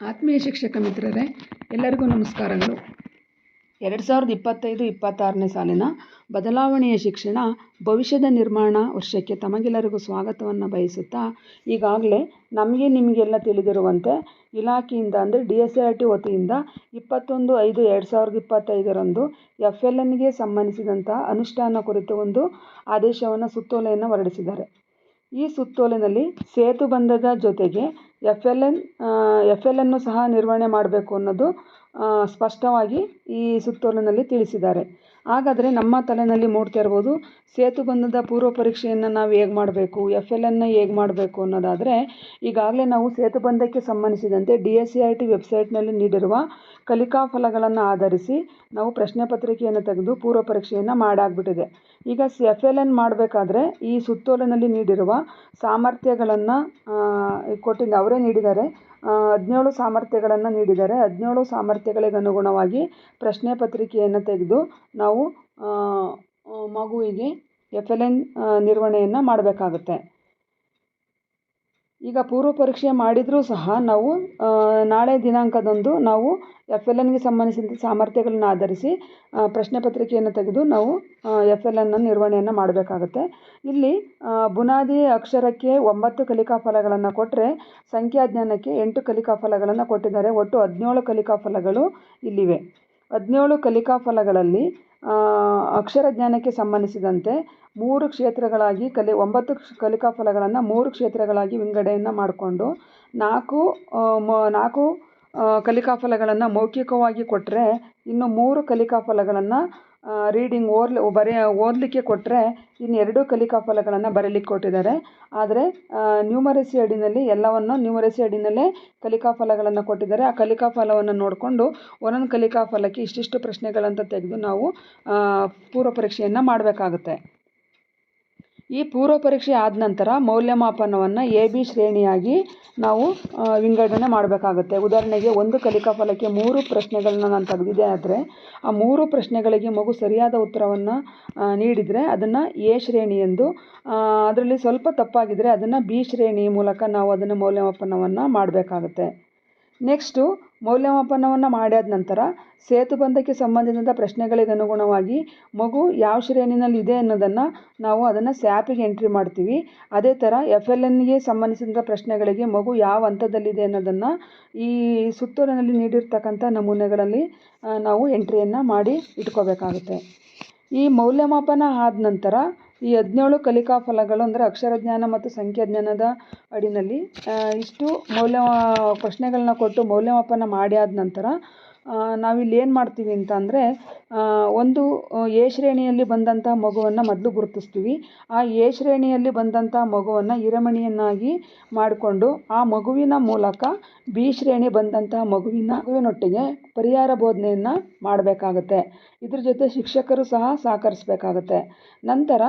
ಆತ್ಮೀಯ ಶಿಕ್ಷಕ ಮಿತ್ರರೇ, ಎಲ್ಲರಿಗೂ ನಮಸ್ಕಾರಗಳು. ಎರಡು ಸಾವಿರದ ಇಪ್ಪತ್ತೈದು, ಇಪ್ಪತ್ತಾರನೇ ಸಾಲಿನ ಬದಲಾವಣೆಯ ಶಿಕ್ಷಣ ಭವಿಷ್ಯದ ನಿರ್ಮಾಣ ವರ್ಷಕ್ಕೆ ತಮಗೆಲ್ಲರಿಗೂ ಸ್ವಾಗತವನ್ನು ಬಯಸುತ್ತಾ, ಈಗಾಗಲೇ ನಮಗೆ ನಿಮಗೆಲ್ಲ ತಿಳಿದಿರುವಂತೆ ಇಲಾಖೆಯಿಂದ ಅಂದರೆ D S E R T ವತಿಯಿಂದ ಇಪ್ಪತ್ತೊಂದು ಐದು ಎರಡು ಸಾವಿರದ ಇಪ್ಪತ್ತೈದರಂದು ಎಫ್ ಎಲ್ ಎನ್ಗೆ ಸಂಬಂಧಿಸಿದಂಥ ಅನುಷ್ಠಾನ ಕುರಿತು ಒಂದು ಆದೇಶವನ್ನು ಸುತ್ತೋಲೆಯನ್ನು ಹೊರಡಿಸಿದ್ದಾರೆ. ಈ ಸುತ್ತೋಲಿನಲ್ಲಿ ಸೇತುಬಂಧದ ಜೊತೆಗೆ F L N F L ಅನ್ನು ಸಹ ನಿರ್ವಹಣೆ ಮಾಡಬೇಕು ಅನ್ನೋದು ಸ್ಪಷ್ಟವಾಗಿ ಈ ಸುತ್ತೋಲಿನಲ್ಲಿ ತಿಳಿಸಿದ್ದಾರೆ. ಹಾಗಾದರೆ ನಮ್ಮ ತಲೆಯಲ್ಲಿ ಮೂಡ್ತಾ ಇರ್ಬೋದು. ಸೇತುಬಂಧದ ಪೂರ್ವ ಪರೀಕ್ಷೆಯನ್ನು ನಾವು ಹೇಗೆ ಮಾಡಬೇಕು? ಎಫ್ ಎಲ್ ಎನ್ನ ಹೇಗೆ ಮಾಡಬೇಕು ಅನ್ನೋದಾದರೆ, ಈಗಾಗಲೇ ನಾವು ಸೇತುಬಂಧಕ್ಕೆ ಸಂಬಂಧಿಸಿದಂತೆ D S C I T ವೆಬ್ಸೈಟ್ನಲ್ಲಿ ನೀಡಿರುವ ಕಲಿಕಾ ಫಲಗಳನ್ನು ಆಧರಿಸಿ ನಾವು ಪ್ರಶ್ನೆ ಪತ್ರಿಕೆಯನ್ನು ತೆಗೆದು ಪೂರ್ವ ಪರೀಕ್ಷೆಯನ್ನು ಮಾಡಾಗ್ಬಿಟ್ಟಿದೆ. ಈಗ ಎಫ್ ಎಲ್ ಎನ್ ಮಾಡಬೇಕಾದ್ರೆ ಈ ಸುತ್ತೋಲಿನಲ್ಲಿ ನೀಡಿರುವ ಸಾಮರ್ಥ್ಯಗಳನ್ನು ಕೊಟ್ಟಿದ್ದು, ಅವರೇ ನೀಡಿದ್ದಾರೆ. ಹದಿನೇಳು ಸಾಮರ್ಥ್ಯಗಳನ್ನು ನೀಡಿದ್ದಾರೆ. ಹದಿನೇಳು ಸಾಮರ್ಥ್ಯಗಳಿಗೆ ಅನುಗುಣವಾಗಿ ಪ್ರಶ್ನೆ ಪತ್ರಿಕೆಯನ್ನು ತೆಗೆದು ನಾವು ಮಗುವಿಗೆ ಎಫ್ ಎಲ್ ಎನ್ ನಿರ್ವಹಣೆಯನ್ನು ಮಾಡಬೇಕಾಗುತ್ತೆ. ಈಗ ಪೂರ್ವ ಪರೀಕ್ಷೆ ಮಾಡಿದರೂ ಸಹ ನಾವು ನಾಳೆ ದಿನಾಂಕದಂದು ನಾವು ಎಫ್ ಎಲ್ ಎನ್ಗೆ ಸಂಬಂಧಿಸಿದ ಸಾಮರ್ಥ್ಯಗಳನ್ನ ಆಧರಿಸಿ ಪ್ರಶ್ನೆ ಪತ್ರಿಕೆಯನ್ನು ತೆಗೆದು ನಾವು ಎಫ್ ಎಲ್ ಎನ್ನ ನಿರ್ವಹಣೆಯನ್ನು ಮಾಡಬೇಕಾಗುತ್ತೆ. ಇಲ್ಲಿ ಬುನಾದಿ ಅಕ್ಷರಕ್ಕೆ ಒಂಬತ್ತು ಕಲಿಕಾ ಫಲಗಳನ್ನು ಕೊಟ್ಟರೆ ಸಂಖ್ಯಾಜ್ಞಾನಕ್ಕೆ ಎಂಟು ಕಲಿಕಾ ಫಲಗಳನ್ನು ಕೊಟ್ಟಿದ್ದಾರೆ. ಒಟ್ಟು ಹದಿನೇಳು ಕಲಿಕಾ ಫಲಗಳು ಇಲ್ಲಿವೆ. ಹದಿನೇಳು ಕಲಿಕಾ ಫಲಗಳಲ್ಲಿ ಅಕ್ಷರ ಜ್ಞಾನಕ್ಕೆ ಸಂಬಂಧಿಸಿದಂತೆ ಮೂರು ಕ್ಷೇತ್ರಗಳಾಗಿ ಕಲಿ, ಒಂಬತ್ತು ಕಲಿಕಾ ಫಲಗಳನ್ನು ಮೂರು ಕ್ಷೇತ್ರಗಳಾಗಿ ವಿಂಗಡೆಯನ್ನು ಮಾಡಿಕೊಂಡು ನಾಲ್ಕು ಮ, ನಾಲ್ಕು ಕಲಿಕಾ ಫಲಗಳನ್ನು ಮೌಖಿಕವಾಗಿ ಕೊಟ್ಟರೆ ಇನ್ನು ಮೂರು ಕಲಿಕಾ ಫಲಗಳನ್ನು ರೀಡಿಂಗ್ ಓದ್ಲಿ, ಬರೆ, ಓದಲಿಕ್ಕೆ ಕೊಟ್ಟರೆ ಇನ್ನು ಕಲಿಕಾ ಫಲಗಳನ್ನು ಬರೀಲಿಕ್ಕೆ ಕೊಟ್ಟಿದ್ದಾರೆ. ಆದರೆ ನ್ಯೂಮರಸಿ ಅಡಿನಲ್ಲಿ ಎಲ್ಲವನ್ನು ನ್ಯೂಮರಸಿ ಅಡಿನಲ್ಲೇ ಕಲಿಕಾ ಫಲಗಳನ್ನು ಕೊಟ್ಟಿದ್ದಾರೆ. ಆ ಕಲಿಕಾ ಫಲವನ್ನು ನೋಡಿಕೊಂಡು ಒಂದೊಂದು ಕಲಿಕಾ ಫಲಕ್ಕೆ ಇಷ್ಟಿಷ್ಟು ಪ್ರಶ್ನೆಗಳಂತ ತೆಗೆದು ನಾವು ಪೂರ್ವ ಪರೀಕ್ಷೆಯನ್ನು ಮಾಡಬೇಕಾಗುತ್ತೆ. ಈ ಪೂರ್ವ ಪರೀಕ್ಷೆ ಆದ ನಂತರ ಮೌಲ್ಯಮಾಪನವನ್ನು ಎ ಬಿ ಶ್ರೇಣಿಯಾಗಿ ನಾವು ವಿಂಗಡಣೆ ಮಾಡಬೇಕಾಗುತ್ತೆ. ಉದಾಹರಣೆಗೆ ಒಂದು ಕಲಿಕಾ ಫಲಕ್ಕೆ ಮೂರು ಪ್ರಶ್ನೆಗಳನ್ನ ನಾನು ತೆಗೆದಿದ್ದೆ ಆದರೆ, ಆ ಮೂರು ಪ್ರಶ್ನೆಗಳಿಗೆ ಮಗು ಸರಿಯಾದ ಉತ್ತರವನ್ನು ನೀಡಿದರೆ ಅದನ್ನು ಎ ಶ್ರೇಣಿ ಎಂದು ಅದರಲ್ಲಿ ಸ್ವಲ್ಪ ತಪ್ಪಾಗಿದ್ದರೆ ಅದನ್ನು ಬಿ ಶ್ರೇಣಿ ಮೂಲಕ ನಾವು ಅದನ್ನು ಮೌಲ್ಯಮಾಪನವನ್ನು ಮಾಡಬೇಕಾಗುತ್ತೆ. ನೆಕ್ಸ್ಟು ಮೌಲ್ಯಮಾಪನವನ್ನು ಮಾಡಿದ ನಂತರ ಸೇತುಬಂಧಕ್ಕೆ ಪ್ರಶ್ನೆಗಳಿಗೆ ಅನುಗುಣವಾಗಿ ಮಗು ಯಾವ ಶ್ರೇಣಿನಲ್ಲಿ ಇದೆ ಅನ್ನೋದನ್ನು ನಾವು ಅದನ್ನು ಸ್ಯಾಪಿಗೆ ಎಂಟ್ರಿ ಮಾಡ್ತೀವಿ. ಅದೇ ಥರ ಎಫ್ ಎಲ್ ಎನ್ಗೆ ಸಂಬಂಧಿಸಿದಂಥ ಪ್ರಶ್ನೆಗಳಿಗೆ ಮಗು ಯಾವ ಹಂತದಲ್ಲಿದೆ ಅನ್ನೋದನ್ನು ಈ ಸುತ್ತೋಲಿನಲ್ಲಿ ನೀಡಿರ್ತಕ್ಕಂಥ ನಮೂನೆಗಳಲ್ಲಿ ನಾವು ಎಂಟ್ರಿಯನ್ನು ಮಾಡಿ ಇಟ್ಕೋಬೇಕಾಗುತ್ತೆ. ಈ ಮೌಲ್ಯಮಾಪನ ಆದ ನಂತರ ಈ ಹದಿನೇಳು ಕಲಿಕಾ ಫಲಗಳು ಅಂದರೆ ಅಕ್ಷರಜ್ಞಾನ ಮತ್ತು ಸಂಖ್ಯಾಜ್ಞಾನದ ಅಡಿನಲ್ಲಿ ಇಷ್ಟು ಮೌಲ್ಯ ಪ್ರಶ್ನೆಗಳನ್ನ ಕೊಟ್ಟು ಮೌಲ್ಯಮಾಪನ ಮಾಡಿ ಆದ ನಂತರ ನಾವಿಲ್ಲಿ ಏನು ಮಾಡ್ತೀವಿ ಅಂತ ಅಂದರೆ ಒಂದು ಎ ಶ್ರೇಣಿಯಲ್ಲಿ ಬಂದಂಥ ಮಗುವನ್ನು ಮೊದಲು ಗುರುತಿಸ್ತೀವಿ. ಆ ಎ ಶ್ರೇಣಿಯಲ್ಲಿ ಬಂದಂಥ ಮಗುವನ್ನು ಹಿರಮಣಿಯನ್ನಾಗಿ ಮಾಡಿಕೊಂಡು ಆ ಮಗುವಿನ ಮೂಲಕ ಬಿ ಶ್ರೇಣಿ ಬಂದಂಥ ಮಗುವಿನ ಮಗುವಿನೊಟ್ಟಿಗೆ ಪರಿಹಾರ ಬೋಧನೆಯನ್ನು ಮಾಡಬೇಕಾಗುತ್ತೆ. ಇದ್ರ ಜೊತೆ ಶಿಕ್ಷಕರು ಸಹ ಸಹಕರಿಸಬೇಕಾಗತ್ತೆ. ನಂತರ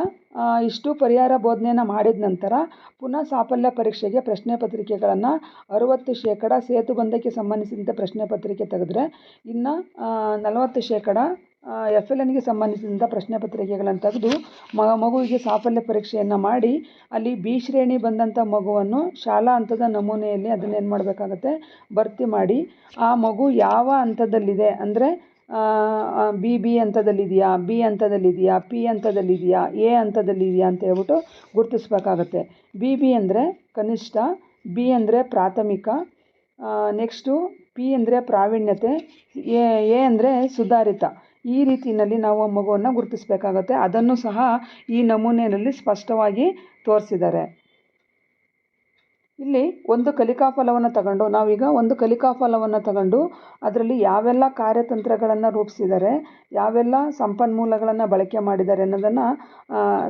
ಇಷ್ಟು ಪರಿಹಾರ ಬೋಧನೆಯನ್ನು ಮಾಡಿದ ನಂತರ ಪುನಃ ಸಾಫಲ್ಯ ಪರೀಕ್ಷೆಗೆ ಪ್ರಶ್ನೆ ಪತ್ರಿಕೆಗಳನ್ನು ಅರುವತ್ತು ಶೇಕಡ ಸೇತುಬಂಧಕ್ಕೆ ಸಂಬಂಧಿಸಿದಂತೆ ಪ್ರಶ್ನೆ ಪತ್ರಿಕೆ ತೆಗೆದ್ರೆ ಇನ್ನು ನಲವತ್ತು ಶೇಕಡ ಎಫ್ ಎಲ್ ಎನ್ಗೆ ಸಂಬಂಧಿಸಿದಂಥ ಪ್ರಶ್ನೆ ಪತ್ರಿಕೆಗಳನ್ನು ತೆಗೆದು ಮಗುವಿಗೆ ಸಾಫಲ್ಯ ಪರೀಕ್ಷೆಯನ್ನು ಮಾಡಿ ಅಲ್ಲಿ ಬಿ ಶ್ರೇಣಿ ಬಂದಂಥ ಮಗುವನ್ನು ಶಾಲಾ ಹಂತದ ನಮೂನೆಯಲ್ಲಿ ಅದನ್ನೇನು ಮಾಡಬೇಕಾಗತ್ತೆ? ಭರ್ತಿ ಮಾಡಿ. ಆ ಮಗು ಯಾವ ಹಂತದಲ್ಲಿದೆ? ಅಂದರೆ ಬಿ ಬಿ ಹಂತದಲ್ಲಿದೆಯಾ ಬಿ ಹಂತದಲ್ಲಿದೆಯಾ, ಪಿ ಹಂತದಲ್ಲಿದೆಯಾ, ಎ ಹಂತದಲ್ಲಿದೆಯಾ ಅಂತ ಹೇಳ್ಬಿಟ್ಟು ಗುರುತಿಸ್ಬೇಕಾಗತ್ತೆ. ಬಿ ಬಿ ಅಂದರೆ ಕನಿಷ್ಠ, ಬಿ ಅಂದರೆ ಪ್ರಾಥಮಿಕ ನೆಕ್ಸ್ಟು ಪಿ ಅಂದರೆ ಪ್ರಾವೀಣ್ಯತೆ, ಎ ಎ ಅಂದರೆ ಸುಧಾರಿತ. ಈ ರೀತಿಯಲ್ಲಿ ನಾವು ಆ ಮಗುವನ್ನು ಗುರುತಿಸಬೇಕಾಗುತ್ತೆ. ಅದನ್ನು ಸಹ ಈ ನಮೂನೆಯಲ್ಲಿ ಸ್ಪಷ್ಟವಾಗಿ ತೋರಿಸಿದ್ದಾರೆ. ಇಲ್ಲಿ ಒಂದು ಕಲಿಕಾ ಫಲವನ್ನು ತಗೊಂಡು, ನಾವೀಗ ಒಂದು ಕಲಿಕಾ ಫಲವನ್ನು ತಗೊಂಡು ಅದರಲ್ಲಿ ಯಾವೆಲ್ಲ ಕಾರ್ಯತಂತ್ರಗಳನ್ನು ರೂಪಿಸಿದ್ದಾರೆ, ಯಾವೆಲ್ಲ ಸಂಪನ್ಮೂಲಗಳನ್ನು ಬಳಕೆ ಮಾಡಿದ್ದಾರೆ ಅನ್ನೋದನ್ನು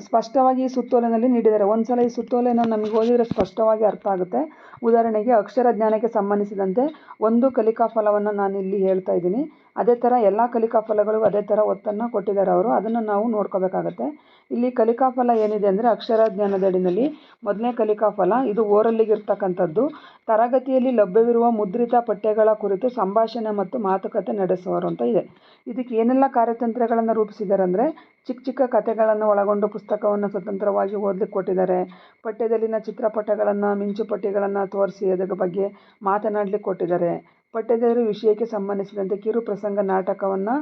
ಸ್ಪಷ್ಟವಾಗಿ ಈ ಸುತ್ತೋಲೆನಲ್ಲಿ ನೀಡಿದ್ದಾರೆ. ಒಂದು ಸಲ ಈ ಸುತ್ತೋಲೆಯನ್ನು ನಮಗೆ ಓದಿದರೆ ಸ್ಪಷ್ಟವಾಗಿ ಅರ್ಥ ಆಗುತ್ತೆ. ಉದಾಹರಣೆಗೆ ಅಕ್ಷರ ಜ್ಞಾನಕ್ಕೆ ಸಂಬಂಧಿಸಿದಂತೆ ಒಂದು ಕಲಿಕಾ ಫಲವನ್ನು ನಾನು ಇಲ್ಲಿ ಹೇಳ್ತಾ ಇದ್ದೀನಿ. ಅದೇ ಥರ ಎಲ್ಲ ಕಲಿಕಾ ಫಲಗಳು ಅದೇ ಥರ ಒತ್ತನ್ನು ಕೊಟ್ಟಿದ್ದಾರೆ ಅವರು. ಅದನ್ನು ನಾವು ನೋಡ್ಕೋಬೇಕಾಗತ್ತೆ. ಇಲ್ಲಿ ಕಲಿಕಾ ಫಲ ಏನಿದೆ ಅಂದರೆ ಅಕ್ಷರ ಜ್ಞಾನದ ಅಡಿನಲ್ಲಿ ಮೊದಲನೇ ಕಲಿಕಾ ಫಲ, ಇದು ಓರಲ್ಲಿಗಿರ್ತಕ್ಕಂಥದ್ದು. ತರಗತಿಯಲ್ಲಿ ಲಭ್ಯವಿರುವ ಮುದ್ರಿತ ಪಠ್ಯಗಳ ಕುರಿತು ಸಂಭಾಷಣೆ ಮತ್ತು ಮಾತುಕತೆ ನಡೆಸುವರು ಅಂತ ಇದೆ. ಇದಕ್ಕೆ ಏನೆಲ್ಲ ಕಾರ್ಯತಂತ್ರಗಳನ್ನು ರೂಪಿಸಿದ್ದಾರೆ ಅಂದರೆ ಚಿಕ್ಕ ಚಿಕ್ಕ ಕಥೆಗಳನ್ನು ಒಳಗೊಂಡು ಪುಸ್ತಕವನ್ನು ಸ್ವತಂತ್ರವಾಗಿ ಓದಲಿಕ್ಕೆ ಕೊಟ್ಟಿದ್ದಾರೆ. ಪಠ್ಯದಲ್ಲಿನ ಚಿತ್ರಪಟಗಳನ್ನು ಮಿಂಚುಪಟ್ಟಿಗಳನ್ನು ತೋರಿಸಿ ಅದರ ಬಗ್ಗೆ ಮಾತನಾಡಲಿಕ್ಕೆ ಕೊಟ್ಟಿದ್ದಾರೆ. ಪಠ್ಯದ ವಿಷಯಕ್ಕೆ ಸಂಬಂಧಿಸಿದಂತೆ ಕಿರು ಪ್ರಸಂಗ ನಾಟಕವನ್ನು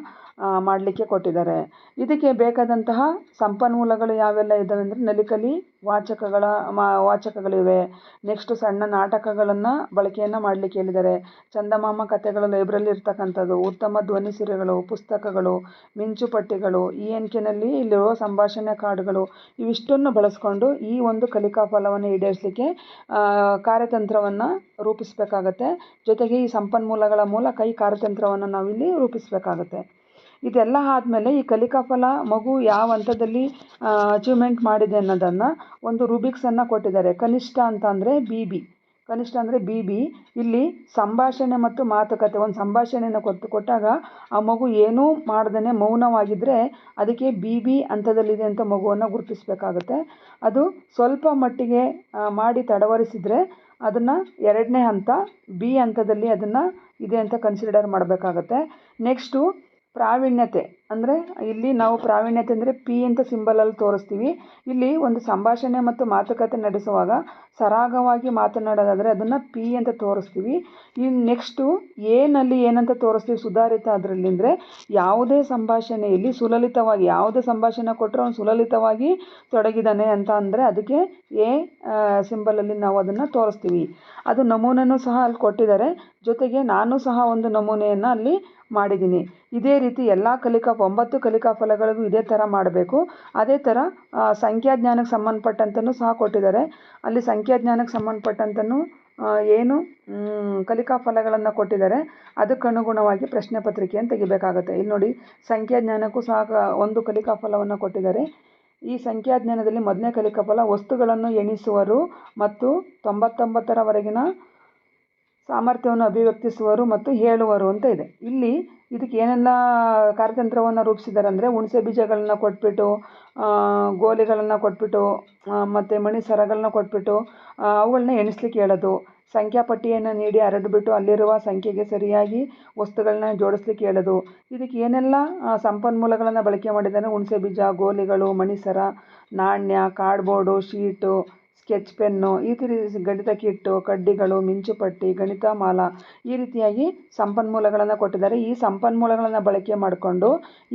ಮಾಡಲಿಕ್ಕೆ ಕೊಟ್ಟಿದ್ದಾರೆ. ಇದಕ್ಕೆ ಬೇಕಾದಂತಹ ಸಂಪನ್ಮೂಲಗಳು ಯಾವೆಲ್ಲ ಇದ್ದಾವೆ ಅಂದರೆ ನಲಿಕಲಿ ವಾಚಕಗಳ, ಮಾ, ವಾಚಕಗಳಿವೆ. ನೆಕ್ಸ್ಟ್ ಸಣ್ಣ ನಾಟಕಗಳನ್ನು ಬಳಕೆಯನ್ನು ಮಾಡಲಿಕ್ಕೆ ಹೇಳಿದ್ದಾರೆ. ಚಂದಮಾಮ ಕಥೆಗಳು ಲೈಬ್ರರಿಲಿ ಇರ್ತಕ್ಕಂಥದ್ದು, ಉತ್ತಮ ಧ್ವನಿ ಸಿರೆಗಳು, ಪುಸ್ತಕಗಳು, ಮಿಂಚು ಪಟ್ಟಿಗಳು, ಈ ಕೆನಲ್ಲಿ ಇಲ್ಲಿರುವ ಸಂಭಾಷಣೆ ಕಾರ್ಡ್ಗಳು, ಇವಿಷ್ಟನ್ನು ಬಳಸ್ಕೊಂಡು ಈ ಒಂದು ಕಲಿಕಾ ಫಲವನ್ನು ಈಡೇರಿಸಲಿಕ್ಕೆ ಕಾರ್ಯತಂತ್ರವನ್ನು ರೂಪಿಸಬೇಕಾಗತ್ತೆ. ಜೊತೆಗೆ ಈ ಸಂಪನ್ಮೂಲಗಳ ಮೂಲಕ ಈ ಕಾರ್ಯತಂತ್ರವನ್ನು ನಾವಿಲ್ಲಿ ರೂಪಿಸಬೇಕಾಗುತ್ತೆ. ಇದೆಲ್ಲ ಆದಮೇಲೆ ಈ ಕಲಿಕಾ ಫಲ ಮಗು ಯಾವ ಹಂತದಲ್ಲಿ ಅಚೀವ್ಮೆಂಟ್ ಮಾಡಿದೆ ಅನ್ನೋದನ್ನು ಒಂದು ರೂಬಿಕ್ಸನ್ನು ಕೊಟ್ಟಿದ್ದಾರೆ. ಕನಿಷ್ಠ ಅಂತ ಅಂದರೆ ಬಿ ಬಿ ಕನಿಷ್ಠ ಅಂದರೆ ಬಿ ಬಿ ಇಲ್ಲಿ ಸಂಭಾಷಣೆ ಮತ್ತು ಮಾತುಕತೆ, ಒಂದು ಸಂಭಾಷಣೆಯನ್ನು ಕೊಟ್ಟು ಕೊಟ್ಟಾಗ ಆ ಮಗು ಏನೂ ಮಾಡ್ದೇ ಮೌನವಾಗಿದ್ದರೆ ಅದಕ್ಕೆ ಬಿ ಬಿ ಹಂತದಲ್ಲಿದೆ ಅಂತ ಮಗುವನ್ನು ಗುರುತಿಸಬೇಕಾಗುತ್ತೆ. ಅದು ಸ್ವಲ್ಪ ಮಟ್ಟಿಗೆ ಮಾಡಿ ತಡವರಿಸಿದರೆ ಅದನ್ನು ಎರಡನೇ ಹಂತ ಬಿ ಹಂತದಲ್ಲಿ ಅದನ್ನು ಇದೆ ಅಂತ ಕನ್ಸಿಡರ್ ಮಾಡಬೇಕಾಗತ್ತೆ. ನೆಕ್ಸ್ಟು ಪ್ರಾವೀಣ್ಯತೆ. ಅಂದರೆ ಇಲ್ಲಿ ನಾವು ಪ್ರಾವೀಣ್ಯತೆ ಅಂದರೆ ಪಿ ಅಂತ ಸಿಂಬಲಲ್ಲಿ ತೋರಿಸ್ತೀವಿ. ಇಲ್ಲಿ ಒಂದು ಸಂಭಾಷಣೆ ಮತ್ತು ಮಾತುಕತೆ ನಡೆಸುವಾಗ ಸರಾಗವಾಗಿ ಮಾತನಾಡೋದಾದರೆ ಅದನ್ನು ಪಿ ಅಂತ ತೋರಿಸ್ತೀವಿ. ಇನ್ನು ನೆಕ್ಸ್ಟು ಎನಲ್ಲಿ ಏನಂತ ತೋರಿಸ್ತೀವಿ ಸುಧಾರಿತ ಅದರಲ್ಲಿ ಅಂದರೆ ಯಾವುದೇ ಸಂಭಾಷಣೆಯಲ್ಲಿ ಸುಲಲಿತವಾಗಿ ಯಾವುದೇ ಸಂಭಾಷಣೆ ಕೊಟ್ಟರೆ ಅವನು ಸುಲಲಿತವಾಗಿ ತೊಡಗಿದಾನೆ ಅಂತ ಅಂದರೆ ಅದಕ್ಕೆ ಎ ಸಿಂಬಲಲ್ಲಿ ನಾವು ಅದನ್ನು ತೋರಿಸ್ತೀವಿ. ಅದು ನಮೂನೆನೂ ಸಹ ಅಲ್ಲಿ ಕೊಟ್ಟಿದ್ದಾರೆ. ಜೊತೆಗೆ ನಾನು ಸಹ ಒಂದು ನಮೂನೆಯನ್ನು ಅಲ್ಲಿ ಮಾಡಿದ್ದೀನಿ. ಇದೇ ರೀತಿ ಎಲ್ಲ ಕಲಿಕಾ ಒಂಬತ್ತು ಕಲಿಕಾ ಫಲಗಳಿಗೂ ಇದೇ ಥರ ಮಾಡಬೇಕು. ಅದೇ ಥರ ಸಂಖ್ಯಾಜ್ಞಾನಕ್ಕೆ ಸಂಬಂಧಪಟ್ಟಂತನೂ ಸಹ ಕೊಟ್ಟಿದ್ದಾರೆ. ಅಲ್ಲಿ ಸಂಖ್ಯಾಜ್ಞಾನಕ್ಕೆ ಸಂಬಂಧಪಟ್ಟಂತನೂ ಏನು ಕಲಿಕಾ ಫಲಗಳನ್ನು ಕೊಟ್ಟಿದ್ದಾರೆ. ಅದಕ್ಕನುಗುಣವಾಗಿ ಪ್ರಶ್ನೆ ಪತ್ರಿಕೆಯನ್ನು ತೆಗಿಬೇಕಾಗುತ್ತೆ. ಇಲ್ಲಿ ನೋಡಿ ಸಂಖ್ಯಾಜ್ಞಾನಕ್ಕೂ ಸಹ ಒಂದು ಕಲಿಕಾ ಫಲವನ್ನು ಕೊಟ್ಟಿದ್ದಾರೆ. ಈ ಸಂಖ್ಯಾಜ್ಞಾನದಲ್ಲಿ ಮೊದಲನೇ ಕಲಿಕಾ ಫಲ ವಸ್ತುಗಳನ್ನು ಎಣಿಸುವರು ಮತ್ತು ತೊಂಬತ್ತೊಂಬತ್ತರವರೆಗಿನ ಸಾಮರ್ಥ್ಯವನ್ನು ಅಭಿವ್ಯಕ್ತಿಸುವರು ಮತ್ತು ಹೇಳುವರು ಅಂತ ಇದೆ. ಇಲ್ಲಿ ಇದಕ್ಕೆ ಏನೆಲ್ಲ ಕಾರ್ಯತಂತ್ರವನ್ನು ರೂಪಿಸಿದ್ದಾರೆ ಅಂದರೆ ಹುಣಸೆ ಬೀಜಗಳನ್ನ ಕೊಟ್ಬಿಟ್ಟು ಗೋಲಿಗಳನ್ನು ಕೊಟ್ಬಿಟ್ಟು ಮತ್ತು ಮಣಿ ಸರಗಳನ್ನ ಕೊಟ್ಬಿಟ್ಟು ಅವುಗಳನ್ನ ಎಣಿಸ್ಲಿಕ್ಕೆ ಹೇಳೋದು. ಸಂಖ್ಯಾಪಟ್ಟಿಯನ್ನು ನೀಡಿ ಹರಡ್ಬಿಟ್ಟು ಅಲ್ಲಿರುವ ಸಂಖ್ಯೆಗೆ ಸರಿಯಾಗಿ ವಸ್ತುಗಳನ್ನ ಜೋಡಿಸ್ಲಿಕ್ಕೆ ಹೇಳೋದು. ಇದಕ್ಕೆ ಏನೆಲ್ಲ ಸಂಪನ್ಮೂಲಗಳನ್ನು ಬಳಕೆ ಮಾಡಿದ್ದಾರೆ. ಹುಣಸೆ ಬೀಜ, ಗೋಲಿಗಳು, ಮಣಿಸರ, ನಾಣ್ಯ, ಕಾರ್ಡ್ಬೋರ್ಡು, ಶೀಟು ಸ್ಕೆಚ್ ಪೆನ್ನು, ಈ ರೀತಿ ಗಣಿತ ಕಿಟ್ಟು, ಕಡ್ಡಿಗಳು ಮಿಂಚುಪಟ್ಟಿ ಗಣಿತ ಮಾಲ ಈ ರೀತಿಯಾಗಿ ಸಂಪನ್ಮೂಲಗಳನ್ನು ಕೊಟ್ಟಿದ್ದಾರೆ. ಈ ಸಂಪನ್ಮೂಲಗಳನ್ನು ಬಳಕೆ ಮಾಡಿಕೊಂಡು,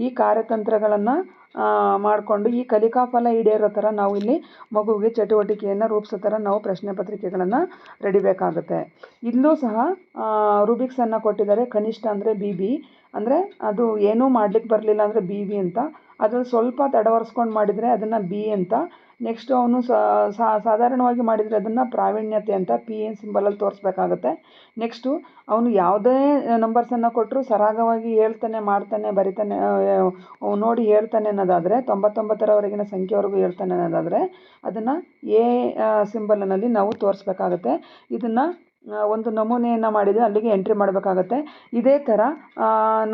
ಈ ಕಾರ್ಯತಂತ್ರಗಳನ್ನು ಮಾಡಿಕೊಂಡು, ಈ ಕಲಿಕಾ ಫಲ ಈಡೇರೋ ಥರ ನಾವು ಇಲ್ಲಿ ಮಗುವಿಗೆ ಚಟುವಟಿಕೆಯನ್ನು ರೂಪಿಸೋ ಥರ ನಾವು ಪ್ರಶ್ನೆ ಪತ್ರಿಕೆಗಳನ್ನು ರೆಡಿಬೇಕಾಗುತ್ತೆ ಇಲ್ಲೂ ಸಹ ರುಬಿಕ್ಸನ್ನು ಕೊಟ್ಟಿದ್ದಾರೆ ಕನಿಷ್ಠ ಅಂದರೆ ಬಿ ಬಿ. ಅಂದರೆ ಅದು ಏನೂ ಮಾಡ್ಲಿಕ್ಕೆ ಬರಲಿಲ್ಲ ಅಂದರೆ ಬಿ ಬಿ ಅಂತ. ಅದ್ರಲ್ಲಿ ಸ್ವಲ್ಪ ತಡವರ್ಸ್ಕೊಂಡು ಮಾಡಿದರೆ ಅದನ್ನು ಬಿ ಅಂತ. ನೆಕ್ಸ್ಟು ಅವನು ಸಾಧಾರಣವಾಗಿ ಮಾಡಿದರೆ ಅದನ್ನು ಪ್ರಾವೀಣ್ಯತೆ ಅಂತ, ಪಿ ಎನ್ ಸಿಂಬಲಲ್ಲಿ ತೋರಿಸ್ಬೇಕಾಗತ್ತೆ. ನೆಕ್ಸ್ಟು ಅವನು ಯಾವುದೇ ನಂಬರ್ಸನ್ನು ಕೊಟ್ಟರು ಸರಾಗವಾಗಿ ಹೇಳ್ತಾನೆ, ಮಾಡ್ತಾನೆ, ಬರಿತಾನೆ ನೋಡಿ ಹೇಳ್ತಾನೆ ಅನ್ನೋದಾದರೆ, ತೊಂಬತ್ತೊಂಬತ್ತರವರೆಗಿನ ಸಂಖ್ಯೆವರೆಗೂ ಹೇಳ್ತಾನೆ ಅನ್ನೋದಾದರೆ, ಅದನ್ನು ಎ ಸಿಂಬಲ್ನಲ್ಲಿ ನಾವು ತೋರಿಸ್ಬೇಕಾಗತ್ತೆ. ಇದನ್ನು ಒಂದು ನಮೂನೆಯನ್ನು ಮಾಡಿದರೆ ಅಲ್ಲಿಗೆ ಎಂಟ್ರಿ ಮಾಡಬೇಕಾಗತ್ತೆ. ಇದೇ ಥರ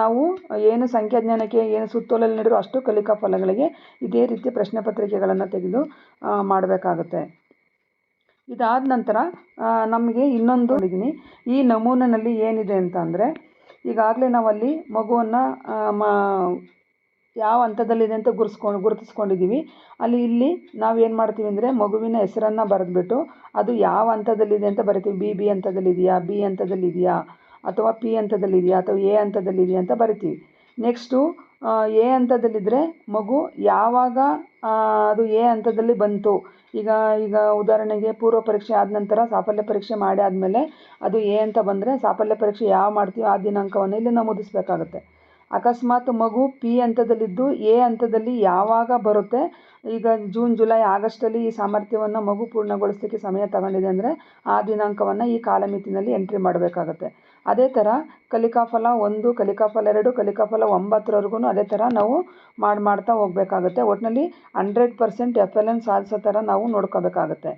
ನಾವು ಏನು ಸಂಖ್ಯಾಜ್ಞಾನಕ್ಕೆ ಏನು ಸುತ್ತೋಲೆಯಲ್ಲಿ ನೀಡಿರೋ ಅಷ್ಟು ಕಲಿಕಾ ಫಲಗಳಿಗೆ ಇದೇ ರೀತಿ ಪ್ರಶ್ನೆ ಪತ್ರಿಕೆಗಳನ್ನು ತೆಗೆದು ಮಾಡಬೇಕಾಗತ್ತೆ. ಇದಾದ ನಂತರ ನಮಗೆ ಇನ್ನೊಂದು ನೋಡಿದ್ದೀನಿ ಈ ನಮೂನೆಯಲ್ಲಿ ಏನಿದೆ ಅಂತ ಅಂದರೆ, ಈಗಾಗಲೇ ನಾವಲ್ಲಿ ಮಗುವನ್ನು ಯಾವ ಹಂತದಲ್ಲಿದೆ ಅಂತ ಗುರ್ಸ್ಕೊಂಡು ಗುರುತಿಸ್ಕೊಂಡಿದ್ದೀವಿ ಅಲ್ಲಿ ಇಲ್ಲಿ ನಾವು ಏನು ಮಾಡ್ತೀವಿ ಅಂದರೆ ಮಗುವಿನ ಹೆಸರನ್ನು ಬರೆದ್ಬಿಟ್ಟು ಅದು ಯಾವ ಹಂತದಲ್ಲಿದೆ ಅಂತ ಬರಿತೀವಿ. ಬಿ ಬಿ ಹಂತದಲ್ಲಿದೆಯಾ ಬಿ ಹಂತದಲ್ಲಿದೆಯಾ, ಅಥವಾ ಪಿ ಹಂತದಲ್ಲಿದೆಯಾ, ಅಥವಾ ಎ ಹಂತದಲ್ಲಿದೆಯಾ ಅಂತ ಬರಿತೀವಿ. ನೆಕ್ಸ್ಟು ಎ ಹಂತದಲ್ಲಿದ್ದರೆ ಮಗು ಯಾವಾಗ ಅದು ಎ ಹಂತದಲ್ಲಿ ಬಂತು. ಈಗ ಈಗ ಉದಾಹರಣೆಗೆ ಪೂರ್ವ ಪರೀಕ್ಷೆ ಆದ ನಂತರ ಸಾಫಲ್ಯ ಪರೀಕ್ಷೆ ಮಾಡಿ ಆದಮೇಲೆ ಅದು ಎ ಅಂತ ಬಂದರೆ ಸಾಫಲ್ಯ ಪರೀಕ್ಷೆ ಯಾವ ಮಾಡ್ತೀವಿ ಆ ದಿನಾಂಕವನ್ನು ಇಲ್ಲಿ ನಮೂದಿಸಬೇಕಾಗುತ್ತೆ. ಅಕಸ್ಮಾತ್ ಮಗು ಪಿ ಹಂತದಲ್ಲಿದ್ದು, ಎ ಹಂತದಲ್ಲಿ ಯಾವಾಗ ಬರುತ್ತೆ? ಈಗ ಜೂನ್, ಜುಲೈ, ಆಗಸ್ಟಲ್ಲಿ ಈ ಸಾಮರ್ಥ್ಯವನ್ನು ಮಗು ಪೂರ್ಣಗೊಳಿಸಲಿಕ್ಕೆ ಸಮಯ ತಗೊಂಡಿದೆ ಅಂದರೆ ಆ ದಿನಾಂಕವನ್ನು ಈ ಕಾಲಮಿತಿನಲ್ಲಿ ಎಂಟ್ರಿ ಮಾಡಬೇಕಾಗತ್ತೆ. ಅದೇ ಥರ ಕಲಿಕಾಫಲ ಒಂದು, ಕಲಿಕಾಫಲ ಎರಡು, ಕಲಿಕಾಫಲ ಒಂಬತ್ತರವರೆಗೂ ಅದೇ ಥರ ನಾವು ಮಾಡಿ, ಮಾಡ್ತಾ ಹೋಗಬೇಕಾಗುತ್ತೆ. ಒಟ್ಟಿನಲ್ಲಿ hundred percent F L N ಸಾಧಿಸೋ ಥರ ನಾವು ನೋಡ್ಕೋಬೇಕಾಗತ್ತೆ.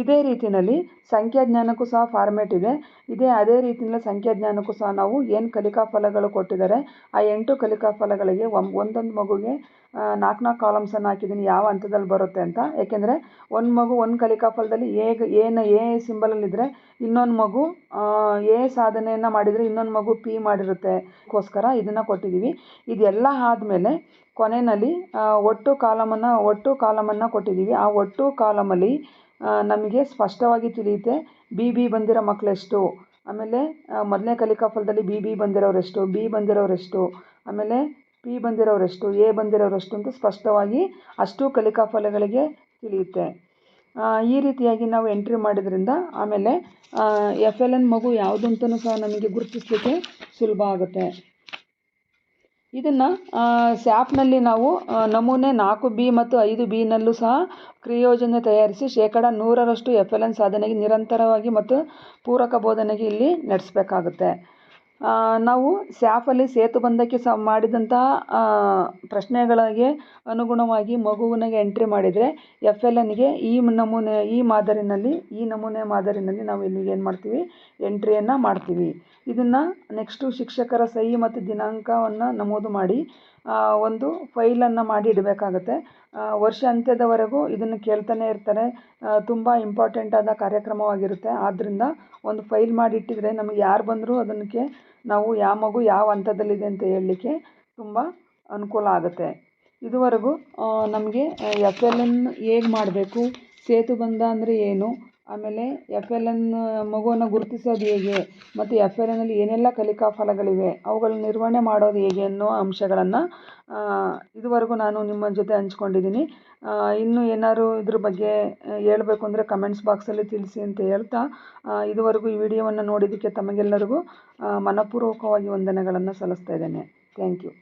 ಇದೇ ರೀತಿಯಲ್ಲಿ ಸಂಖ್ಯಾಜ್ಞಾನಕ್ಕೂ ಸಹ ಫಾರ್ಮೆಟ್ ಇದೆ. ಇದೇ, ಅದೇ ರೀತಿಯಲ್ಲಿ ಸಂಖ್ಯಾಜ್ಞಾನಕ್ಕೂ ಸಹ ನಾವು ಏನು ಕಲಿಕಾ ಫಲಗಳು ಕೊಟ್ಟಿದ್ದಾರೆ, ಆ ಎಂಟು ಕಲಿಕಾ ಫಲಗಳಿಗೆ ಒಂದೊಂದು ಮಗುಗೆ ನಾಲ್ಕು ನಾಲ್ಕು ಕಾಲಮ್ಸನ್ನು ಹಾಕಿದ್ದೀನಿ, ಯಾವ ಹಂತದಲ್ಲಿ ಬರುತ್ತೆ ಅಂತ. ಏಕೆಂದರೆ ಒಂದು ಮಗು ಒಂದು ಕಲಿಕಾ ಫಲದಲ್ಲಿ ಎ ಏನು, ಎ ಸಿಂಬಲಲ್ಲಿದ್ದರೆ ಇನ್ನೊಂದು ಮಗು ಎ ಸಾಧನೆಯನ್ನು ಮಾಡಿದರೆ ಇನ್ನೊಂದು ಮಗು ಪಿ ಮಾಡಿರುತ್ತೆ. ಅದಕ್ಕೋಸ್ಕರ ಇದನ್ನು ಕೊಟ್ಟಿದ್ದೀವಿ. ಇದೆಲ್ಲ ಆದಮೇಲೆ ಕೊನೆಯಲ್ಲಿ ಒಟ್ಟು ಕಾಲಮನ್ನು ಒಟ್ಟು ಕಾಲಮನ್ನು ಕೊಟ್ಟಿದ್ದೀವಿ. ಆ ಒಟ್ಟು ಕಾಲಮಲ್ಲಿ ನಮಗೆ ಸ್ಪಷ್ಟವಾಗಿ ತಿಳಿಯುತ್ತೆ, ಬಿ ಬಿ ಬಂದಿರೋ ಮಕ್ಕಳೆಷ್ಟು ಆಮೇಲೆ ಮೊದಲನೇ ಕಲಿಕಾ ಫಲದಲ್ಲಿ ಬಿ ಬಿ ಬಂದಿರೋರೆಷ್ಟು ಬಿ ಬಂದಿರೋರೆಷ್ಟು, ಆಮೇಲೆ ಪಿ ಬಂದಿರೋರೆಷ್ಟು, ಎ ಬಂದಿರೋರೆಷ್ಟು ಅಂತ ಸ್ಪಷ್ಟವಾಗಿ ಅಷ್ಟು ಕಲಿಕಾ ಫಲಗಳಿಗೆ ತಿಳಿಯುತ್ತೆ ಈ ರೀತಿಯಾಗಿ ನಾವು ಎಂಟ್ರಿ ಮಾಡಿದ್ರಿಂದ ಆಮೇಲೆ ಎಫ್ ಎಲ್ ಎನ್ ಮಗು ಯಾವುದು ಅಂತಲೂ ಸಹ ನಮಗೆ ಗುರುತಿಸಲಿಕ್ಕೆ ಸುಲಭ ಆಗುತ್ತೆ. ಇದನ್ನು ಸ್ಯಾಪ್ನಲ್ಲಿ ನಾವು ನಮೂನೆ ನಾಲ್ಕು ಬಿ ಮತ್ತು ಐದು ಬಿನಲ್ಲೂ ಸಹ ಕ್ರಿಯೋಜನೆ ತಯಾರಿಸಿ ಶೇಕಡ ನೂರರಷ್ಟು ಎಫ್ ಎಲ್ ಎನ್ ಸಾಧನೆಗೆ ನಿರಂತರವಾಗಿ ಮತ್ತು ಪೂರಕ ಬೋಧನೆಗೆ ಇಲ್ಲಿ ನಡೆಸಬೇಕಾಗುತ್ತೆ. ನಾವು ಸ್ಯಾಫಲ್ಲಿ ಸೇತುಬಂಧಕ್ಕೆ ಸ ಮಾಡಿದಂತಹ ಪ್ರಶ್ನೆಗಳಿಗೆ ಅನುಗುಣವಾಗಿ ಮಗುವಿನಿಗೆ ಎಂಟ್ರಿ ಮಾಡಿದರೆ ಎಫ್ ಎಲ್ ಎನ್ಗೆ ಈ ನಮೂನೆ, ಈ ಮಾದರಿನಲ್ಲಿ, ಈ ನಮೂನೆ ಮಾದರಿನಲ್ಲಿ ನಾವು ಇಲ್ಲಿಗೆ ಏನು ಮಾಡ್ತೀವಿ? ಎಂಟ್ರಿಯನ್ನು ಮಾಡ್ತೀವಿ. ಇದನ್ನು ನೆಕ್ಸ್ಟು ಶಿಕ್ಷಕರ ಸಹಿ ಮತ್ತು ದಿನಾಂಕವನ್ನು ನಮೂದು ಮಾಡಿ ಒಂದು ಫೈಲನ್ನು ಮಾಡಿ ಇಡಬೇಕಾಗತ್ತೆ. ವರ್ಷ ಅಂತ್ಯದವರೆಗೂ ಇದನ್ನು ಕೇಳ್ತಾನೆ ಇರ್ತಾರೆ. ತುಂಬ ಇಂಪಾರ್ಟೆಂಟ್ ಆದ ಕಾರ್ಯಕ್ರಮವಾಗಿರುತ್ತೆ. ಆದ್ದರಿಂದ ಒಂದು ಫೈಲ್ ಮಾಡಿ ಇಟ್ಟಿದ್ದರೆ ನಮಗೆ ಯಾರು ಬಂದರೂ ಅದಕ್ಕೆ ನಾವು ಯಾವ ಮಗು ಯಾವ ಹಂತದಲ್ಲಿದೆ ಅಂತ ಹೇಳಲಿಕ್ಕೆ ತುಂಬ ಅನುಕೂಲ ಆಗುತ್ತೆ. ಇದುವರೆಗೂ ನಮಗೆ ಎಫ್ ಎಲ್ ಎನ್ ಹೇಗೆ ಮಾಡಬೇಕು? ಸೇತುಬಂಧ ಅಂದರೆ ಏನು? ಆಮೇಲೆ ಎಫ್ ಎಲ್ ಎನ್ ಮಗುವನ್ನು ಗುರುತಿಸೋದು ಹೇಗೆ, ಮತ್ತು ಎಫ್ ಎಲ್ ಎನ್ನಲ್ಲಿ ಏನೆಲ್ಲ ಕಲಿಕಾ ಫಲಗಳಿವೆ, ಅವುಗಳ ನಿರ್ವಹಣೆ ಮಾಡೋದು ಹೇಗೆ ಅನ್ನೋ ಅಂಶಗಳನ್ನು ಇದುವರೆಗೂ ನಾನು ನಿಮ್ಮ ಜೊತೆ ಹಂಚ್ಕೊಂಡಿದ್ದೀನಿ. ಇನ್ನೂ ಏನಾದ್ರು ಇದ್ರ ಬಗ್ಗೆ ಹೇಳಬೇಕು ಅಂದರೆ ಕಮೆಂಟ್ಸ್ ಬಾಕ್ಸಲ್ಲಿ ತಿಳಿಸಿ ಅಂತ ಹೇಳ್ತಾ ಇದುವರೆಗೂ ಈ ವಿಡಿಯೋವನ್ನು ನೋಡಿದ್ದಕ್ಕೆ ತಮಗೆಲ್ಲರಿಗೂ ಮನಪೂರ್ವಕವಾಗಿ ವಂದನೆಗಳನ್ನು ಸಲ್ಲಿಸ್ತಾ ಇದ್ದೇನೆ. Thank you